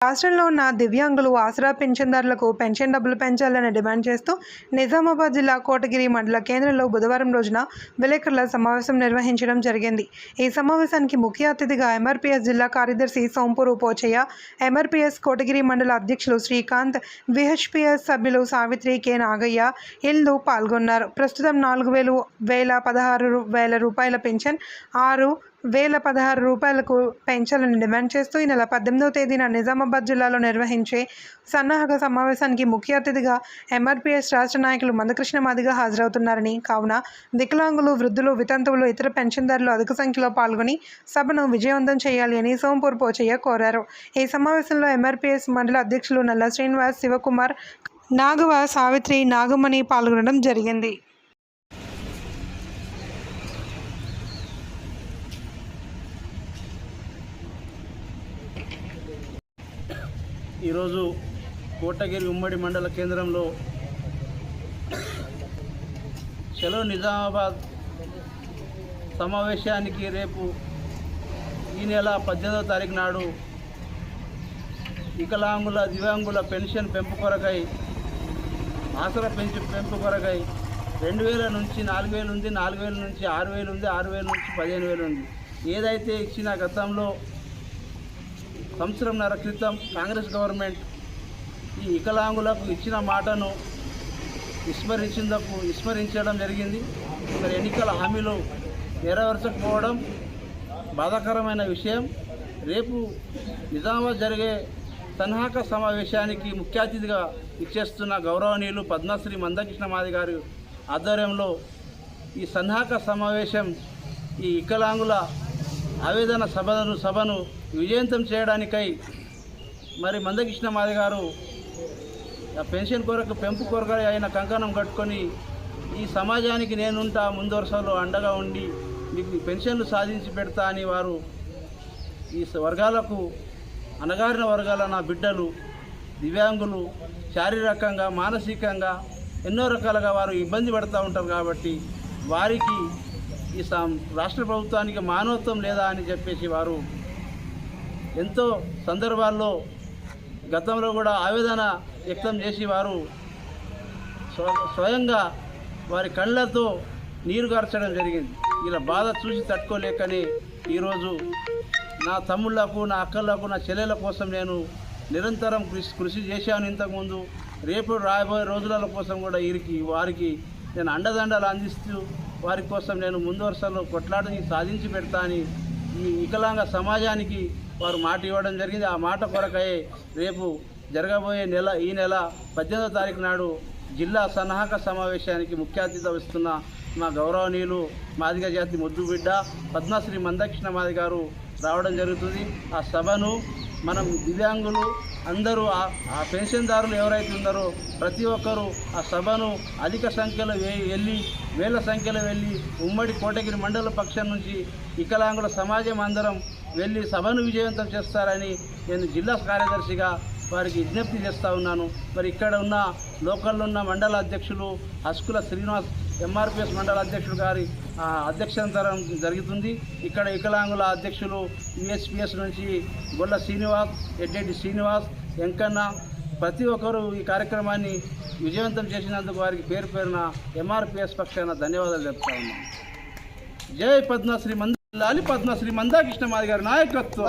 రాష్ట్రంలో ఉన్న దివ్యాంగులు ఆసరా పెన్షన్దారులకు పెన్షన్ డబ్బులు పెంచాలని డిమాండ్ చేస్తూ నిజామాబాద్ జిల్లా కోటగిరి మండల కేంద్రంలో బుధవారం రోజున విలేకరుల సమావేశం నిర్వహించడం జరిగింది. ఈ సమావేశానికి ముఖ్య అతిథిగా ఎంఆర్పీఎస్ జిల్లా కార్యదర్శి సోంపూరు పోచయ్య ఎంఆర్పీఎస్ కోటగిరి మండల అధ్యక్షులు శ్రీకాంత్ విహెచ్పిఎస్ సభ్యులు సావిత్రి కె. నాగయ్య ఇల్లు పాల్గొన్నారు. ప్రస్తుతం నాలుగు వేలు వేల పదహారు వేల రూపాయల పెన్షన్ ఆరు వేల పదహారు రూపాయలకు పెంచాలని డిమాండ్ చేస్తూ ఈ నెల పద్దెనిమిదవ తేదీన నిజామాబాద్ జిల్లాలో నిర్వహించే సన్నాహక సమావేశానికి ముఖ్య అతిథిగా ఎంఆర్పీఎస్ రాష్ట్ర నాయకులు మందకృష్ణ మాదిగా హాజరవుతున్నారని కావున వికలాంగులు వృద్ధులు వితంతువులు ఇతర పెన్షన్దారులు అధిక సంఖ్యలో పాల్గొని సభను విజయవంతం చేయాలి అని సోంపూర్ పోచయ్య కోరారు. ఈ సమావేశంలో ఎంఆర్పీఎస్ మండల అధ్యక్షులు నల్ల శ్రీనివాస్ శివకుమార్ నాగవ సావిత్రి నాగమణి పాల్గొనడం జరిగింది. ఈరోజు కోటగిరి ఉమ్మడి మండల కేంద్రంలో చలో నిజామాబాద్ సమావేశానికి రేపు ఈ నెల పద్దెనిమిదవ తారీఖు నాడు వికలాంగుల దివ్యాంగుల పెన్షన్ పెంపు కొరకై ఆసర పెంచు పెంపు కొరకై రెండు వేల నుంచి నాలుగు వేలు ఉంది నాలుగు వేల నుంచి ఆరు వేలు ఉంది ఆరు వేల నుంచి పదిహేను వేలు ఉంది. ఏదైతే ఇచ్చిన గతంలో సంవత్సరంన్నర క్రితం కాంగ్రెస్ గవర్నమెంట్ ఈ వికలాంగులకు ఇచ్చిన మాటను విస్మరించేందుకు విస్మరించడం జరిగింది. ఇక్కడ ఎన్నికల హామీలు నెరవేర్చకపోవడం బాధాకరమైన విషయం. రేపు నిజామాబాద్ జరిగే తన్హాక సమావేశానికి ముఖ్య అతిథిగా ఇచ్చేస్తున్న గౌరవనీయులు పద్మశ్రీ మందకృష్ణ మాది గారి ఆధ్వర్యంలో ఈ సన్నాహక సమావేశం ఈ వికలాంగుల ఆవేదన సభను సభను విజయంతం చేయడానికై మరి మందకృష్ణ మాది గారు ఆ పెన్షన్ కొరకు పెంపు కొరకు అయిన కంకణం కట్టుకొని ఈ సమాజానికి నేనుంటా ముందు వరుసలో అండగా ఉండి మీకు పెన్షన్లు సాధించి పెడతా అని వారు ఈ వర్గాలకు అణగారిన వర్గాల నా బిడ్డలు దివ్యాంగులు శారీరకంగా మానసికంగా ఎన్నో రకాలుగా వారు ఇబ్బంది పడుతూ ఉంటారు కాబట్టి వారికి ఈ రాష్ట్ర ప్రభుత్వానికి మానవత్వం లేదా అని చెప్పేసి వారు ఎంతో సందర్భాల్లో గతంలో కూడా ఆవేదన వ్యక్తం చేసి వారు స్వ- స్వయంగా వారి కళ్ళతో నీరు గార్చడం జరిగింది. ఇలా బాధ చూసి తట్టుకోలేకని ఈరోజు నా తమ్ముళ్ళకు నా అక్కలకు నా చెల్లెల కోసం నేను నిరంతరం కృషి కృషి చేశాను ఇంతకుముందు. రేపు రాబోయే రోజుల కోసం కూడా వీరికి వారికి నేను అండదండలు అందిస్తూ వారి కోసం నేను ముందు వరుసలో కొట్లాటని సాధించి పెడతా అని ఈ వికలాంగ సమాజానికి వారు మాట ఇవ్వడం జరిగింది. ఆ మాట కొరకై రేపు జరగబోయే నెల ఈ నెల పద్దెనిమిదో తారీఖు నాడు జిల్లా సన్నాహక సమావేశానికి ముఖ్య అతిథి వస్తున్న మా గౌరవనీయులు మాదిగ జాతి ముద్దుబిడ్డ పద్మశ్రీ మందక్షిణ మాది గారు రావడం జరుగుతుంది. ఆ సభను మనం దివ్యాంగులు అందరూ ఆ- పెన్షన్దారులు ఎవరైతే ఉన్నారో ప్రతి ఒక్కరూ ఆ సభను అధిక సంఖ్యలో వెళ్ళి వేల సంఖ్యలో వెళ్ళి ఉమ్మడి కోటగిరి మండల పక్షం నుంచి వికలాంగుల సమాజం అందరం వెళ్ళి సభను విజయవంతం చేస్తారని నేను జిల్లా కార్యదర్శిగా వారికి విజ్ఞప్తి చేస్తూ ఉన్నాను. మరి ఇక్కడ ఉన్న లోకల్లో ఉన్న మండల అధ్యక్షులు హస్కుల శ్రీనివాస్ ఎంఆర్పిఎస్ మండల అధ్యక్షుడు గారి ఆ, అధ్యక్షాంతరం జరుగుతుంది. ఇక్కడ వికలాంగుల అధ్యక్షులు యుఎస్పిఎస్ నుంచి గొల్ల శ్రీనివాస్ ఎడ్డెడ్డి శ్రీనివాస్ వెంకన్న ప్రతి ఒక్కరూ ఈ కార్యక్రమాన్ని విజయవంతం చేసినందుకు వారికి పేరు పేరున ఎంఆర్పిఎస్ పక్షాన ధన్యవాదాలు చెప్తా ఉన్నాను. జై పద్మశ్రీ మంద లాలి పద్మశ్రీ మందాకృష్ణ మాది గారి నాయకత్వం